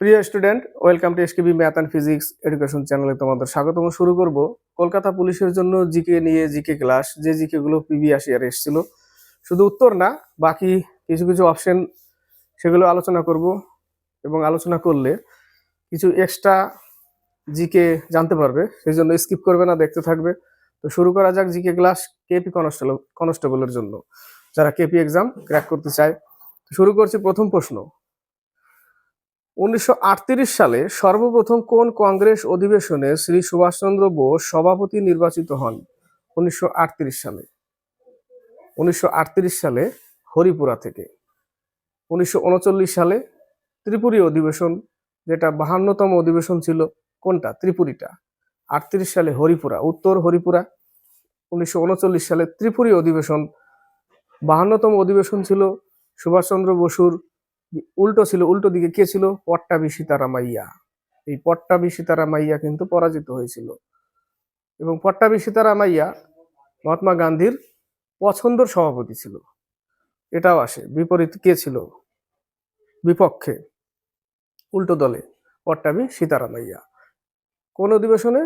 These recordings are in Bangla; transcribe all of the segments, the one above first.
প্রিয় student, welcome to SKB math and physics education চ্যানেলে তোমাদের স্বাগতম। শুরু করব কলকাতা পুলিশের জন্য জিকে নিয়ে জিকে ক্লাস। যে জিকে গুলো প্রিভিয়াস ইয়ার এসেছিল। শুধু উত্তর না, বাকি কিছু কিছু অপশন সেগুলো আলোচনা করব এবং আলোচনা করলে কিছু এক্সট্রা জিকে জানতে পারবে। সেই জন্য স্কিপ করবে না, দেখতে থাকবে। তো শুরু করা যাক জিকে ক্লাস কেপি কনস্টেবল কনস্টেবলের জন্য। যারা কেপি এক্সাম ক্র্যাক করতে চায়। শুরু করছি প্রথম প্রশ্ন। উনিশশো আটত্রিশ সালে সর্বপ্রথম কোন কংগ্রেস অধিবেশনে শ্রী সুভাষচন্দ্র বোস সভাপতি নির্বাচিত হন? উনিশশো আটত্রিশ সালে। উনিশশো আটত্রিশ সালে হরিপুরা থেকে। উনিশশো উনচল্লিশ সালে ত্রিপুরী অধিবেশন, যেটা বাহান্নতম অধিবেশন ছিল। কোনটা? ত্রিপুরীটা। আটত্রিশ সালে হরিপুরা, উত্তর হরিপুরা। উনিশশো উনচল্লিশ সালে ত্রিপুরী অধিবেশন, বাহান্নতম অধিবেশন ছিল সুভাষচন্দ্র বসুর উল্টো ছিল, উল্টো দিকে কে ছিল? পট্টাবি সীতারামাইয়া। এই পট্টাবি সীতারামাইয়া কিন্তু পরাজিত হয়েছিল। এবং পট্টাবি সীতারামাইয়া মহাত্মা গান্ধীর পছন্দর সভাপতি ছিল। এটাও আসে, বিপরীত কে ছিল? বিপক্ষে, উল্টো দলে পট্টাবি সীতারামাইয়া। কোন অধিবেশনে?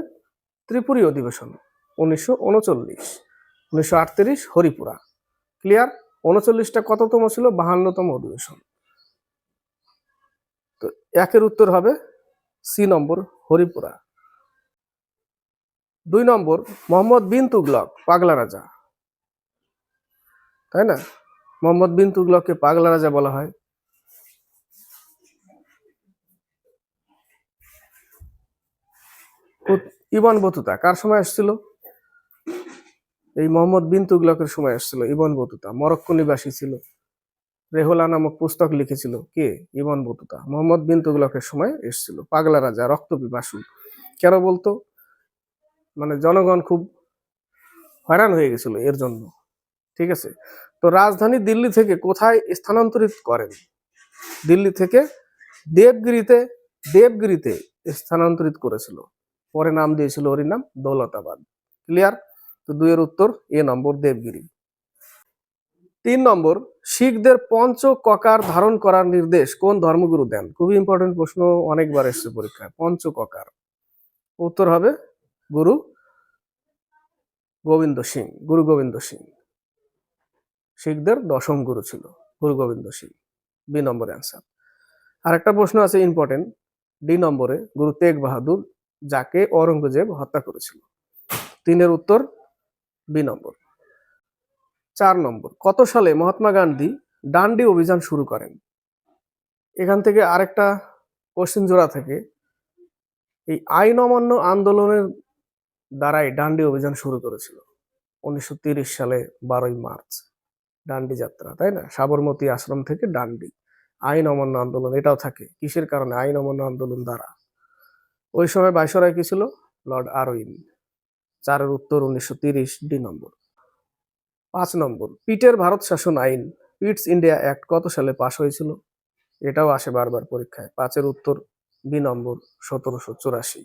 ত্রিপুরী অধিবেশন, উনিশশো উনচল্লিশ, উনিশশো আটত্রিশ, হরিপুরা। ক্লিয়ার? উনচল্লিশটা কততম ছিল? বাহান্নতম অধিবেশন। একের উত্তর হবে সি নম্বর হরিপুরা। দুই নম্বর মোহাম্মদ বিন তুগলক, পাগলা রাজা। তাই না? মোহাম্মদ বিন তুগলককে পাগলা রাজা বলা হয়। ইবন বতুতা, কার সময় আসছিল? এই মোহাম্মদ বিন তুগলকের সময় আসছিল, ইবন বতুতা, মরক্কো নিবাসী ছিল। রেহলা নামক পুস্তক লিখেছিল কে? Ibn Battuta. মোহাম্মদ বিন তুগলকের সময় এসেছিল। পাগলা রাজা রক্ত পিপাসু কেন বলতো? মানে জনগণ খুব হয়রান হয়ে গেছিল এর জন্য। ঠিক আছে? তো রাজধানী দিল্লি থেকে কোথায় স্থানান্তরিত করেন? দিল্লি থেকে দেবগিরিতে দেবগিরিতে স্থানান্তরিত করেছিল। পরে নাম দিয়েছিল ওর নাম দৌলতাবাদ। ক্লিয়ার তো দুইয়ের উত্তর এ নম্বর দেবগিরি। তিন নম্বর, শিখদের পঞ্চ ককার ধারণ করার নির্দেশ কোন ধর্মগুরু দেন? খুবই ইম্পর্টেন্ট প্রশ্ন, অনেকবার এসছে পরীক্ষায় পঞ্চ ককার উত্তর হবে গুরু গোবিন্দ সিং, গুরু গোবিন্দ সিং। শিখদের দশম গুরু ছিল, Guru Gobind Singh. B number answer আর একটা প্রশ্ন আছে ইম্পর্টেন্ট ডি নম্বরে গুরু তেগ বাহাদুর, যাকে অরঙ্গজেব হত্যা করেছিল। তিনের উত্তর বি নম্বর। চার নম্বর। কত সালে মহাত্মা গান্ধী ডান্ডি অভিযান শুরু করেন? এখান থেকে আরেকটা কোশ্চেন জোড়া থেকে। এই আইন অমান্য আন্দোলনের দ্বারাই ডান্ডি অভিযান শুরু করেছিল। উনিশশো সালে বারোই মার্চ, ডান্ডি যাত্রা, তাই না? সাবরমতী আশ্রম থেকে ডান্ডি। আইন অমান্য আন্দোলন, এটাও থাকে। কিসের কারণে? আইন অমান্য আন্দোলন দ্বারা। ওই সময় বাইসরায় কি ছিল? Lord Irwin. চারের উত্তর উনিশশো ডি নম্বর। পাঁচ নম্বর, পিটের ভারত শাসন আইন, পিটস ইন্ডিয়া অ্যাক্ট কত সালে পাশ হয়েছিল? এটাও আসে বারবার পরীক্ষায়। পাঁচের উত্তর, বি নম্বর, সতেরোশো চুরাশি।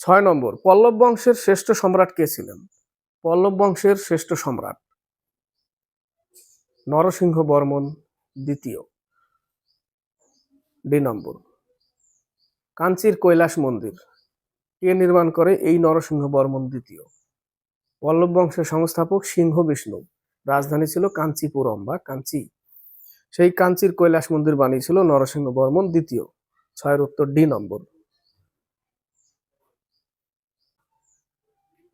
ছয় নম্বর, পল্লব বংশের শ্রেষ্ঠ সম্রাট কে ছিলেন? পল্লব বংশের শ্রেষ্ঠ সম্রাট নরসিংহ বর্মন দ্বিতীয়। ডি নম্বর, কাঞ্চির কৈলাস মন্দির, কে নির্মাণ করে এই নরসিংহ বর্মন দ্বিতীয়? পল্লব বংশের সংস্থাপক সিংহ বিষ্ণু। রাজধানী ছিল কাঞ্চিপুরম বা কাঞ্চি। সেই কাঞ্চির কৈলাস মন্দির বানিয়েছিল নরসিংহ বর্মন দ্বিতীয়, ছয়ের উত্তর ডি নম্বর।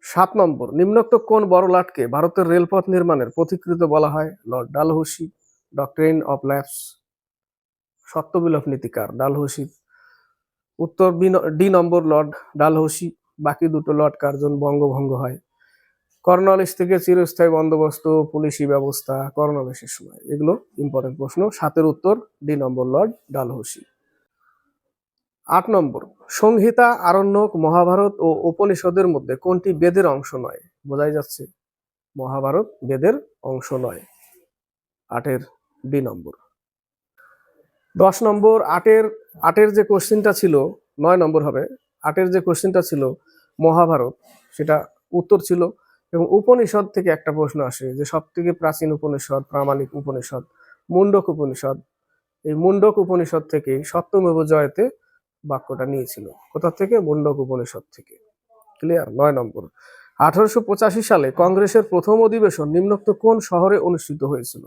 সাত নম্বর, নিম্নোক্ত কোন বড় লাটকে ভারতের রেলপথ নির্মাণের পথিকৃত বলা হয়? Lord Dalhousie, doctrine of lapse, সত্যবিলোপ নীতিকার ডালহৌসি। উত্তর ডি নম্বর লর্ড ডালহৌসি, বাকি দুটো লর্ড কার্জন বঙ্গভঙ্গ হয়। কর্নওয়ালিস থেকে চিরস্থায়ী বন্দোবস্ত, পুলিশি ব্যবস্থা কর্নওয়ালিসের সময়। এগুলো ইম্পর্টেন্ট প্রশ্ন। সাতের উত্তর, ডি নম্বর লর্ড ডালহৌসি। আট নম্বর, সংহিতা, আরণ্যক, মহাভারত ও উপনিষদের মধ্যে কোনটি বেদের অংশ নয়? বোঝাই যাচ্ছে, মহাভারত বেদের অংশ নয়। আটের, ডি নম্বর। দশ নম্বর, আটের আটের যে কোশ্চেনটা ছিল, নয় নম্বর হবে, আটের যে কোশ্চেনটা ছিল মহাভারত, সেটা উত্তর ছিল। এবং উপনিষদ থেকে একটা প্রশ্ন আসে যে সব থেকে প্রাচীন উপনিষদ, প্রামাণিক উপনিষদ, মুন্ডক উপনিষদ, এই মুন্ডক উপনিষদ থেকে সত্যমেব জয়তে বাক্যটা নিয়েছিল। কোথা থেকে? মুন্ডক উপনিষদ থেকে। ক্লিয়ার নয় নম্বর। আঠারোশো পঁচাশি সালে কংগ্রেসের প্রথম অধিবেশন নিম্নোক্ত কোন শহরে অনুষ্ঠিত হয়েছিল?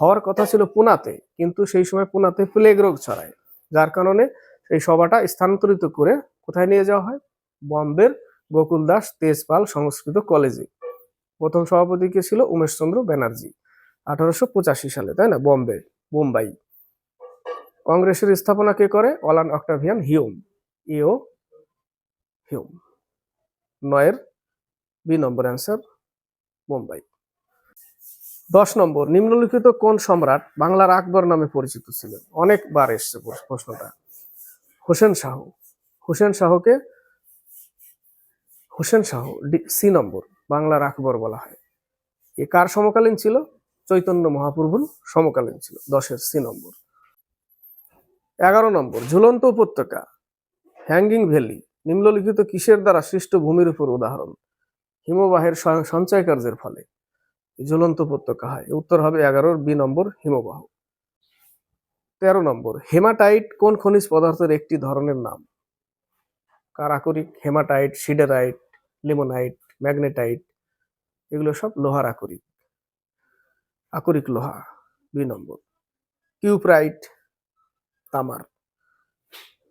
হওয়ার কথা ছিল পুনাতে, কিন্তু সেই সময় পুনাতে প্লেগ রোগ ছড়ায়, যার কারণে এই সভাটা স্থানান্তরিত করে কোথায় নিয়ে যাওয়া হয়? বম্বের গোকুল দাস তেজপাল সংস্কৃত কলেজে। প্রথম সভাপতি কে ছিল উমেশচন্দ্র ব্যানার্জি, আঠারোশো পঁচাশি সালে, তাই না? বম্বে বোম্বাই কংগ্রেসের স্থাপনা কে করে? অলান অক্টাভিয়ান হিউম ইও হিউম। নয়ের বি নম্বর অ্যান্সার, মুম্বাই। দশ নম্বর, নিম্নলিখিত কোন সম্রাট বাংলার আকবর নামে পরিচিত ছিলেন? অনেকবার এসছে প্রশ- প্রশ্নটা। হোসেন শাহ। হোসেন শাহকে হোসেন শাহ সি নম্বর, বাংলার আকবর বলা হয়। এ কার সমকালীন ছিল? চৈতন্য মহাপ্রভুর সমকালীন ছিল, দশের সি নম্বর। এগারো নম্বর, ঝুলন্ত উপত্যকা, হ্যাঙ্গিং ভ্যালি, নিম্নলিখিত কিসের দ্বারা সৃষ্ট ভূমির উপর উদাহরণ? হিমবাহের সঞ্চয় কার্যের ফলে। ঝুলন্ত উপত্যকা হয়। উত্তর হবে এগারোর বি নম্বর হিমবাহ। তেরো নম্বর, হেমাটাইট কোন খনিজ পদার্থের একটি ধরনের নাম? কারাকরিক হেমাটাইট, সিডারাইট লিমোনাইট ম্যাগনেটাইট এগুলো সব লোহার আকরিক। আকরিক লোহা, দুই নম্বর। কিউপ্রাইট তামার।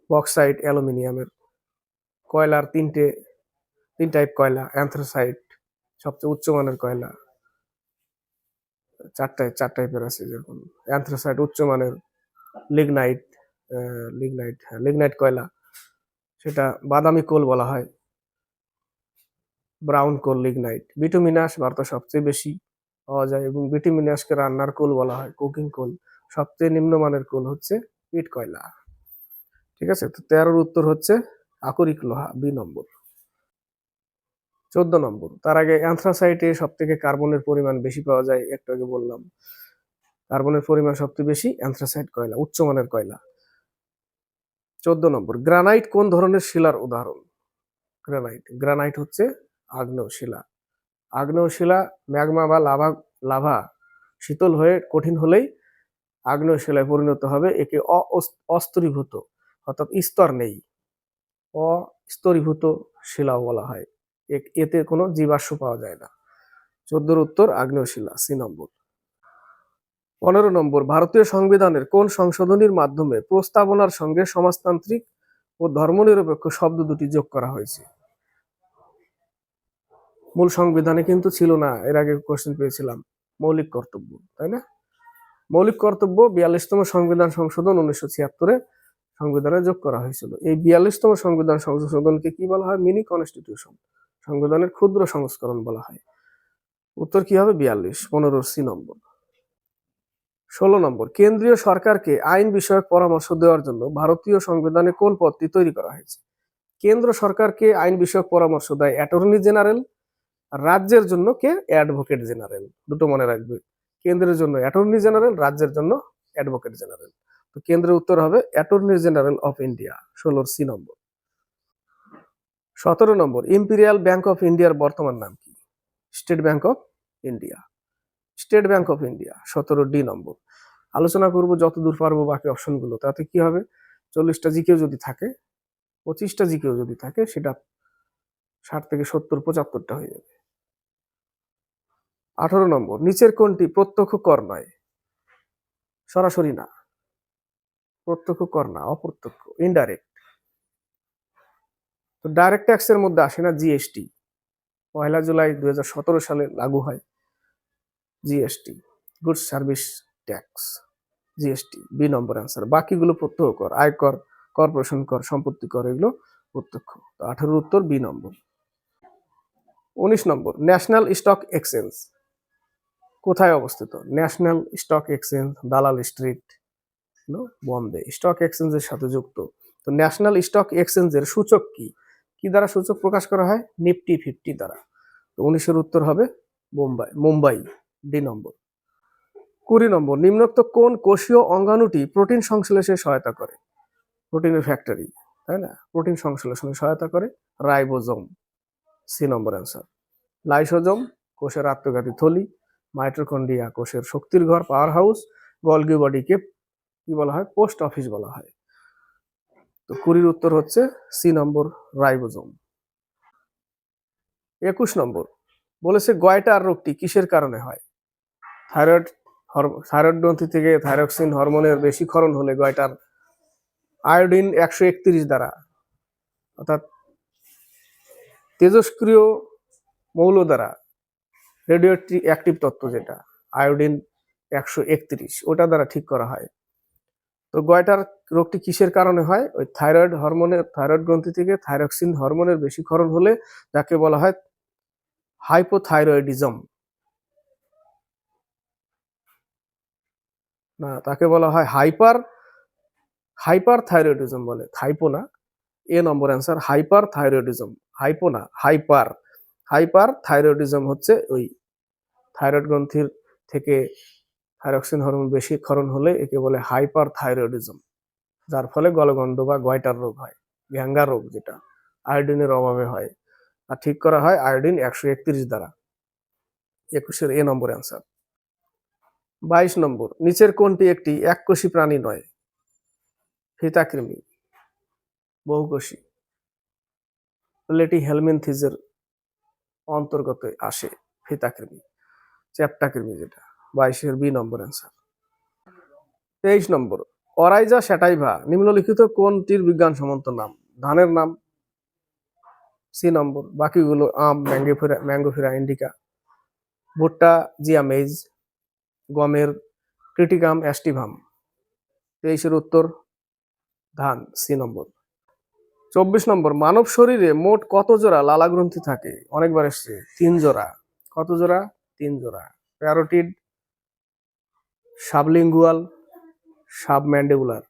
বক্সাইট অ্যালুমিনিয়ামের। কয়লার তিনটে, তিন টাইপ কয়লা অ্যান্থ্রাসাইট সবচেয়ে উচ্চমানের কয়লা। চারটায় চার টাইপের আছে যেরকম। অ্যান্থ্রাসাইট উচ্চমানের লিগনাইট লিগনাইট হ্যাঁ লিগনাইট কয়লা। সেটা বাদামি কোল বলা হয়। ব্রাউন কোল লিগনাইট বিটুমিনাস ভারতে সবচেয়ে বেশি পাওয়া যায় এবং বিটুমিনাসকে রান্নার কোল বলা হয় কুকিং কোল সবচেয়ে নিম্নমানের কোল হচ্ছে পিট কয়লা। ঠিক আছে? তো তেরোর উত্তর হচ্ছে আকরিক লোহা, বি নম্বর। চোদ্দ নম্বর। তার আগে অ্যান্থ্রাসাইটে সব থেকে কার্বনের পরিমাণ বেশি পাওয়া যায়, একটু আগে বললাম। কার্বনের পরিমাণ সবচেয়ে বেশি অ্যান্থ্রাসাইট কয়লা, উচ্চমানের কয়লা। চোদ্দ নম্বর। গ্রানাইট কোন ধরনের শিলার উদাহরণ? গ্রানাইট। গ্রানাইট হচ্ছে আগ্নেয় শিলা আগ্নেয় শিলা ম্যাগমা বা লাভা লাভা শীতল হয়ে কঠিন হলেই আগ্নেয় শিলায় পরিণত হবে। একে অস্তরীভূত অর্থাৎ স্তর নেই। অস্তরীভূত শিলাও বলা হয়। এতে কোনো জীবাশ্ম পাওয়া যায় না। চোদ্দোর উত্তর আগ্নেয় শিলা সি নম্বর। পনেরো নম্বর, ভারতীয় সংবিধানের কোন সংশোধনীর মাধ্যমে প্রস্তাবনার সঙ্গে সমাজতান্ত্রিক ও ধর্মনিরপেক্ষ শব্দ দুটি যোগ করা হয়েছে? মূল সংবিধানে কিন্তু ছিল না, এর আগে কোশ্চেন পেয়েছিলাম, মৌলিক কর্তব্য, তাই না? মৌলিক কর্তব্য বিয়াল্লিশতম সংবিধান সংশোধন উনিশশো ছিয়াত্তরে সংবিধানে যোগ করা হয়েছিল। এই বিয়াল্লিশতম সংবিধান সংশোধনকে কি বলা হয়? মিনি কনস্টিটিউশন, সংবিধানের ক্ষুদ্র সংস্করণ বলা হয়। উত্তর কি হবে? বিয়াল্লিশ পনেরো সি নম্বর। ষোলো নম্বর, কেন্দ্রীয় সরকারকে আইন বিষয়ক পরামর্শ দেওয়ার জন্য ভারতীয় সংবিধানে কোন পদটি তৈরি করা হয়েছে? কেন্দ্র সরকারকে আইন বিষয়ক পরামর্শ দেয় অ্যাটর্নি জেনারেল রাজ্যের জন্য কে? অ্যাডভোকেট জেনারেল দুটো মনে রাখবে। কেন্দ্রের জন্য অ্যাটর্নি জেনারেল রাজ্যের জন্য অ্যাডভোকেট জেনারেল তো কেন্দ্রের উত্তর হবে অ্যাটর্নি জেনারেল অফ ইন্ডিয়া ষোলোর সি নম্বর। সতেরো নম্বর ইম্পিরিয়াল ব্যাংক অফ ইন্ডিয়ার বর্তমান নাম কি? State bank of India state bank of India সতেরো ডি নম্বর। আলোচনা করব যত দূর পারব বাকি অপশনগুলো, তাতে কি হবে? চল্লিশটা জিকেও যদি থাকে, পঁচিশটা জিকেও যদি থাকে, সেটা ষাট থেকে সত্তর, পঁচাত্তরটা হয়ে যাবে। আঠারো নম্বর, নিচের কোনটি প্রত্যক্ষ কর নয়? সরাসরি না। প্রত্যক্ষ কর না, অপ্রত্যক্ষ ইনডাইরেক্ট তো ডাইরেক্ট ট্যাক্সের মধ্যে আসে না জিএসটি পয়লা জুলাই দুই হাজার সতেরো সালে লাগু হয় GST goods service tax GST B number answer বাকিগুলো প্রত্যক্ষ কর আয়কর কর্পোরেশন কর, সম্পত্তি কর, এগুলো প্রত্যক্ষ। তো আঠারোর উত্তর বি নম্বর। উনিশ নম্বর ন্যাশনাল স্টক এক্সচেঞ্জ কোথায় অবস্থিত? National stock exchange Dalal street Bombay stock এক্সচেঞ্জের সাথে যুক্ত। তো ন্যাশনাল স্টক এক্সচেঞ্জের সূচক কি? কি দ্বারা সূচক প্রকাশ করা হয়? নিফটি ফিফটি দ্বারা। তো উনিশের উত্তর হবে মুম্বাই মুম্বাই, ডি নম্বর। কুড়ি নম্বর, নিম্নোক্ত কোন কোষীয় অঙ্গাণুটি প্রোটিন সংশ্লেষে সহায়তা করে? প্রোটিনের ফ্যাক্টরি তাই না? প্রোটিন সংশ্লেষণে সহায়তা করে। Ribosome C number answer lysosome কোষের আত্মঘাতী থলি। মাইটোকন্ড্রিয়া কোষের শক্তির ঘর পাওয়ার হাউস গলগি বডিকে কি বলা হয়? পোস্ট অফিস বলা হয়। তো কুড়ির উত্তর হচ্ছে সি নম্বর রাইবোজোম। একুশ নম্বর, বলেছে গয়টার রোগটি কিসের কারণে হয়? থাইরয়েড থাইরয়েড গ্রন্থি থেকে থাইরক্সিন হরমোনের বেশি ক্ষরণ হলে গয়টার আয়োডিন একশো একত্রিশ দ্বারা, অর্থাৎ তেজস্ক্রিয় মৌল দ্বারা রেডিও অ্যাক্টিভ তত্ত্ব যেটা, আয়োডিন একশো একত্রিশ, ওটা দ্বারা ঠিক করা হয়। তো গয়টার রোগটি কিসের কারণে হয়? ওই থাইরয়েড হরমোনের থাইরয়েড গ্রন্থি থেকে থাইরক্সিন হরমোনের বেশি ক্ষরণ হলে যাকে বলা হয় হাইপোথাইরয়েডিজম। না, তাকে বলা হয় হাইপার হাইপার থাইরয়েডিজম বলে। থাইপো না, A number answer hyper thyroidism hypo না, হাইপার হাইপার থাইরয়েডিজম হচ্ছে ওই থাইরয়েড গ্রন্থির থেকে থাইরক্সিন হরমোন বেশি ক্ষরণ হলে একে বলে হাইপার থাইরয়েডিজম যার ফলে গলগন্ধ বা গয়টার রোগ হয় গ্যাঙ্গা রোগ যেটা আয়োডিনের অভাবে হয়। আর ঠিক করা হয় আয়োডিন একশো একত্রিশ দ্বারা। একুশের এ নম্বর অ্যান্সার। বাইশ নম্বর, নিচের কোনটি একটি এককোষী প্রাণী নয়? ফিতাকৃমি বহুকোষী। লেটি হেলমিনথিজের অন্তর্গত আসে ফিতাকৃমি চ্যাপ্টাকৃমি যেটা বাইশের বি নম্বর অ্যান্সার তেইশ নম্বর, অরাইজা স্যাটাইভা নিম্নলিখিত কোনটির বিজ্ঞানসম্মত নাম? ধানের নাম? সি নম্বর, বাকিগুলো আম ম্যাঙ্গোফিরা ম্যাঙ্গোফিরা ইন্ডিকা। ভুট্টা জিয়ামেজ গমের ক্রিটিকাম, অ্যাস্টিভাম। তেইশের উত্তর, ধান, সি নম্বর। চব্বিশ নম্বর, মানব শরীরে মোট কত জোড়া লালা গ্রন্থি থাকে? অনেকবার এসছে, তিন জোড়া। কত জোড়া? তিন জোড়া। Parotid sublingual, submandibular.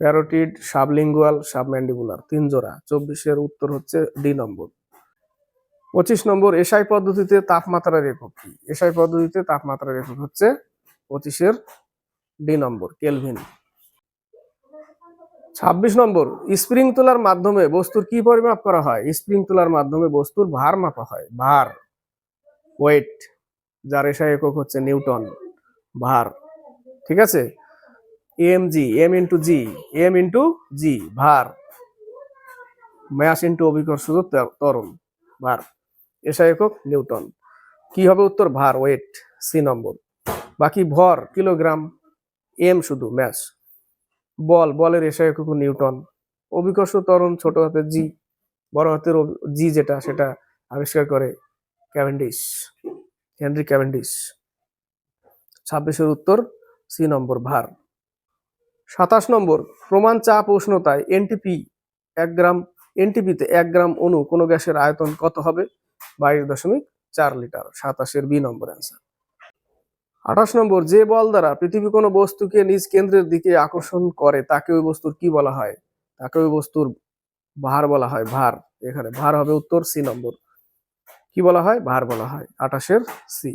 Parotid sublingual, submandibular, তিন জোড়া। চব্বিশের উত্তর হচ্ছে ডি নম্বর। পঁচিশ নম্বর, এসআই পদ্ধতিতে তাপমাত্রার একক কি? এসআই পদ্ধতিতে তাপমাত্রার একক হচ্ছে পঁচিশের ডি নম্বর, কেলভিন। ছাব্বিশ নম্বর, স্প্রিং তোলার মাধ্যমে বস্তুর কি পরিমাপ করা হয়? স্প্রিং তোলার মাধ্যমে বস্তুর ভার মাপা হয়। ভার। ওয়েট, যার এসআই একক হচ্ছে নিউটন, ভার, ঠিক আছে? M G M into G M into G ভার। ম্যাস ইন্টু অভিকর্ষজ ত্বরণ, ভার। এসআই একক নিউটন। কি হবে উত্তর? ভার, ওয়েট, সি নম্বর। বাকি ভর, কিলোগ্রাম, এম শুধু ম্যাস বল, বলের এসআই একক নিউটন। অভিকর্ষ ত্বরণ, ছোট হাতের জি বড় হাতের জি যেটা, সেটা আবিষ্কার করে ক্যাভেন্ডিস হেনরি ক্যাভেন্ডিস ছাব্বিশের উত্তর, সি নম্বর, ভার। সাতাশ নম্বর, প্রমাণ চাপ উষ্ণতায় এনটিপি এক গ্রাম এনটিপিতে এক গ্রাম অণু কোনো গ্যাসের আয়তন কত হবে? বাইশ দশমিক চার লিটার। সাতাশের বি নম্বর অ্যান্সার। আঠাশ নম্বর, যে বল দ্বারা পৃথিবী কোনো বস্তুকে নিজ কেন্দ্রের দিকে আকর্ষণ করে, তাকে ওই বস্তুর কি বলা হয়? তাকে ওই বস্তুর ভার বলা হয়, ভার। এখানে ভার হবে উত্তর, সি নম্বর। কি বলা হয়? ভার বলা হয়। আঠাশের সি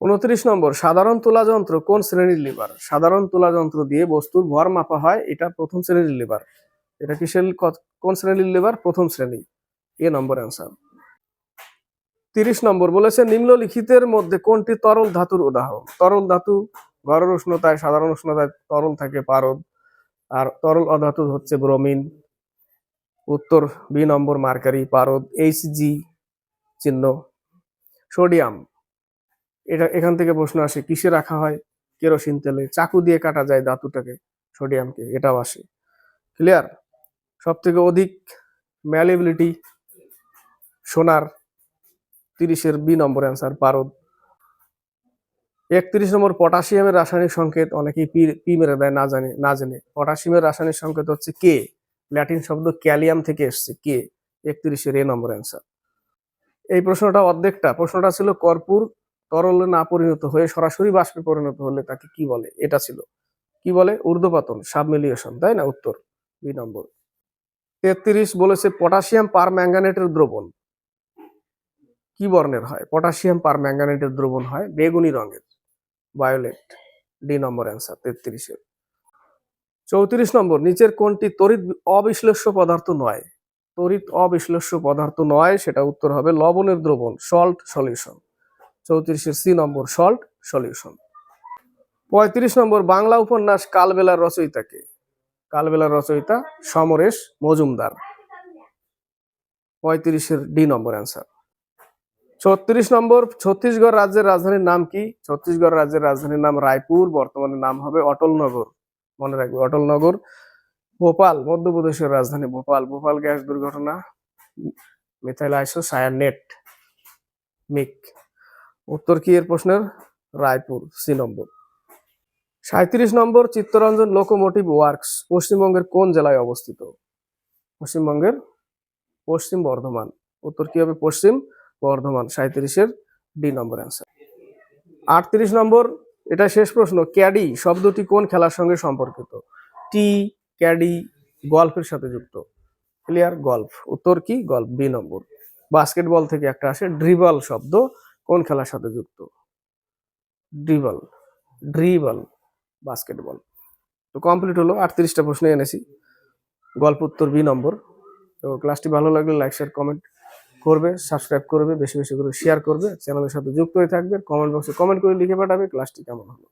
উনত্রিশ নম্বর, সাধারণ তোলা যন্ত্র কোন শ্রেণির লিভার? সাধারণ তোলা যন্ত্র দিয়ে বস্তুর ভর মাপা হয়, এটা প্রথম শ্রেণির লিভার। এটা কিসের কোন শ্রেণির লিভার? প্রথম শ্রেণি। A number answer. তিরিশ নম্বর, বলেছে নিম্নলিখিতের মধ্যে কোনটি তরল ধাতুর উদাহরণ? তরল ধাতু গড়ের উষ্ণতায়, সাধারণ উষ্ণতায় তরল থাকে পারদ, আর তরল অধাতু হচ্ছে ব্রোমিন। উত্তর বি নম্বর মার্কারি পারদ এইচ জি চিহ্ন। সোডিয়াম, এটা এখান থেকে প্রশ্ন আসে, কিসে রাখা হয়? কেরোসিন তেলে। চাকু দিয়ে কাটা যায় ধাতুটাকে, সোডিয়ামকে, এটাও আসে। ক্লিয়ার সব থেকে অধিক ম্যালেবিলিটি সোনার তিরিশের বি নম্বর অ্যান্সার পারদ। একত্রিশ নম্বর, পটাশিয়ামের রাসায়নিক সংকেত, অনেকেই পি পি মেরে দেয়, না জানে, না জেনে। পটাশিয়ামের রাসায়নিক সংকেত হচ্ছে কে ল্যাটিন শব্দ ক্যালিয়াম থেকে এসছে। কে? একত্রিশের এ নম্বর অ্যান্সার এই প্রশ্নটা অর্ধেকটা। প্রশ্নটা ছিল, কর্পূর তরলে না পরিণত হয়ে সরাসরি বাষ্পে পরিণত হলে তাকে কি বলে? এটা ছিল। কি বলে? ঊর্ধ্বপাতন, সাবমিলিয়েশন, তাই না? উত্তর দুই নম্বর। তেত্রিশ বলেছে, পটাশিয়াম পার ম্যাঙ্গানেটের দ্রবণ। কি বর্ণের হয়? পটাশিয়াম পার ম্যাঙ্গানেটের দ্রবণ হয় বেগুনি রঙের। ভায়োলেট, ডি নম্বর অ্যান্সার তেত্রিশের। চৌত্রিশ নম্বর, নিচের কোনটি তড়িৎ অবিশ্লেষ্য পদার্থ নয়? তড়িৎ অবিশ্লেষ্য পদার্থ নয়, সেটা উত্তর হবে লবণের দ্রবণ সল্ট সলিউশন চৌত্রিশের সি নম্বর সল্ট সলিউশন পঁয়ত্রিশ নম্বর, বাংলা উপন্যাস কালবেলার রচয়িতাকে কালবেলার রচয়িতা সমরেশ মজুমদার। পঁয়ত্রিশের ডি নম্বর অ্যান্সার ছত্রিশ নম্বর, ছত্তিশগড় রাজ্যের রাজধানীর নাম কি? ছত্তিশগড় রাজ্যের রাজধানীর নাম রায়পুর, বর্তমানে নাম হবে অটলনগর। মনে রাখবে। অটলনগর ভোপাল, মধ্যপ্রদেশের রাজধানী ভোপাল। ভোপাল গ্যাস দুর্ঘটনা, মিথাইল আইসো সায়ানেট মিক। উত্তর কি এর প্রশ্নের? Raipur, C number. সাঁত্রিশ নম্বর, চিত্তরঞ্জন লোকোমোটিভ ওয়ার্কস, পশ্চিমবঙ্গের কোন জেলায় অবস্থিত? পশ্চিমবঙ্গের পশ্চিম বর্ধমান। উত্তর কি হবে? পশ্চিম বর্ধমান। সাঁত্রিশের ডি নম্বর অ্যান্সার। আটত্রিশ নম্বর এটা শেষ প্রশ্ন, ক্যাডি শব্দটি কোন খেলার সঙ্গে সম্পর্কিত? টি, ক্যাডি, গল্ফের সাথে যুক্ত। ক্লিয়ার? গল্ফ। উত্তর কি? গল্ফ। বি নম্বর। বাস্কেটবল থেকে একটা আসে ড্রিবল শব্দ, কোন খেলার সাথে যুক্ত? ড্রিবল। ড্রিবল। বাস্কেটবল। তো কমপ্লিট হলো, আটত্রিশটা প্রশ্ন এনেছি। গল্প উত্তর বি নম্বর। তো ক্লাসটি ভালো লাগলে লাইক শেয়ার কমেন্ট করবে সাবস্ক্রাইব করবে, বেশি বেশি করে শেয়ার করবে চ্যানেলের সাথে যুক্ত হয়ে থাকবে কমেন্ট বক্সে কমেন্ট করে লিখে পাঠাবে ক্লাসটি কেমন হলো?